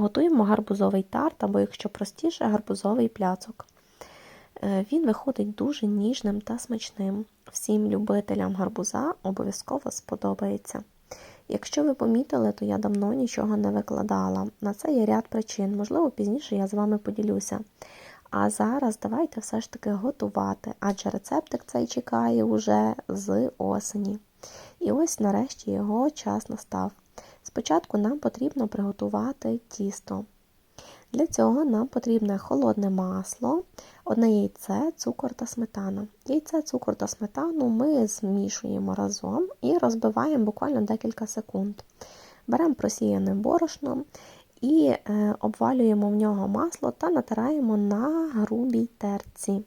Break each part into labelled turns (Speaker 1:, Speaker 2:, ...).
Speaker 1: Готуємо гарбузовий тарт, або, якщо простіше, гарбузовий пляцок. Е, Він виходить дуже ніжним та смачним. Всім любителям гарбуза обов'язково сподобається. Якщо ви помітили, то я давно нічого не викладала. На це є ряд причин, можливо, пізніше я з вами поділюся. А зараз давайте все ж таки готувати, адже рецептик цей чекає уже з осені. І ось нарешті його час настав. Спочатку нам потрібно приготувати тісто. Для цього нам потрібне холодне масло, одне яйце, цукор та сметана. Яйце, цукор та сметану ми змішуємо разом і розбиваємо буквально декілька секунд. Беремо просіяне борошно і е, обвалюємо в нього масло та натираємо на грубій терці,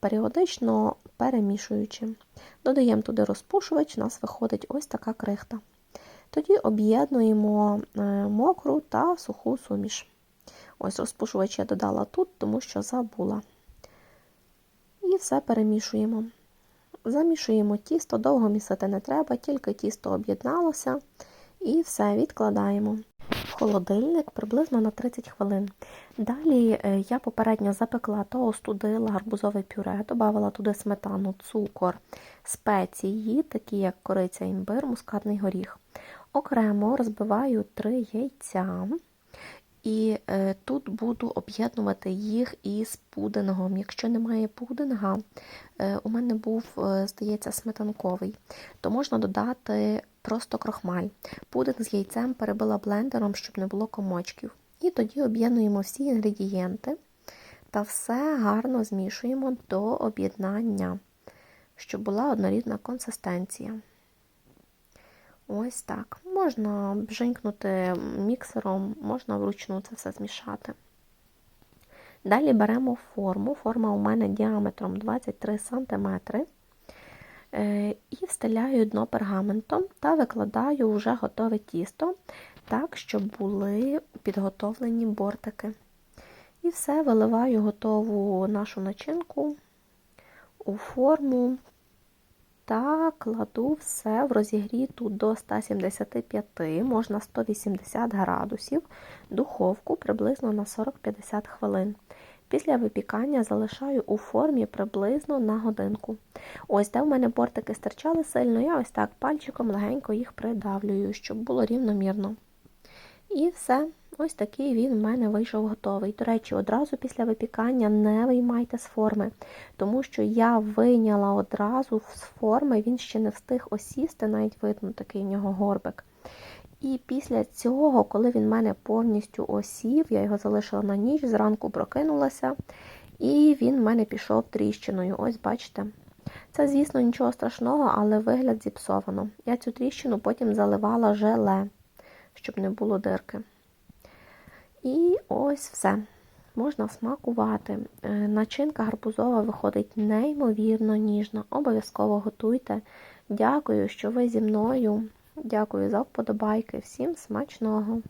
Speaker 1: періодично перемішуючи. Додаємо туди розпушувач, у нас виходить ось така крихта. Тоді об'єднуємо е, мокру та суху суміш. Ось розпушувач я додала тут, тому що забула. І все перемішуємо. Замішуємо тісто, довго місити не треба, тільки тісто об'єдналося. І все відкладаємо холодильник приблизно на 30 хвилин. Далі е, я попередньо запекла та остудила гарбузове пюре, додавала туди сметану, цукор, спеції, такі як кориця, імбир, мускатний горіх. Окремо розбиваю 3 яйця. І е, тут буду об'єднувати їх із пудингом. Якщо немає пудинга, е, у мене був, здається, сметанковий, то можна додати просто крохмаль. Пудинг з яйцем перебила блендером, щоб не було комочків. І тоді об'єднуємо всі інгредієнти та все гарно змішуємо до об'єднання, щоб була однорідна консистенція. Ось так. Можна бженькнути міксером, можна вручну це все змішати. Далі беремо форму. Форма у мене діаметром 23 см. І встеляю дно пергаментом та викладаю вже готове тісто, так, щоб були підготовлені бортики. І все, виливаю готову нашу начинку у форму та кладу все в розігріту до 175, можна 180 градусів, духовку приблизно на 40-50 хвилин. Після випікання залишаю у формі приблизно на годинку. Ось де в мене бортики стирчали сильно, я ось так пальчиком легенько їх придавлюю, щоб було рівномірно. І все, ось такий він в мене вийшов готовий. До речі, одразу після випікання не виймайте з форми, тому що я вийняла одразу з форми, він ще не встиг осісти, навіть видно такий в нього горбик. І після цього, коли він мене повністю осів, я його залишила на ніч, зранку прокинулася, і він в мене пішов тріщиною. Ось бачите. Це, звісно, нічого страшного, але вигляд зіпсовано. Я цю тріщину потім заливала желе, щоб не було дирки. І ось все. Можна смакувати. Е, начинка гарбузова виходить неймовірно ніжна. Обов'язково готуйте. Дякую, що ви зі мною. Дякую за вподобайки. Всім смачного!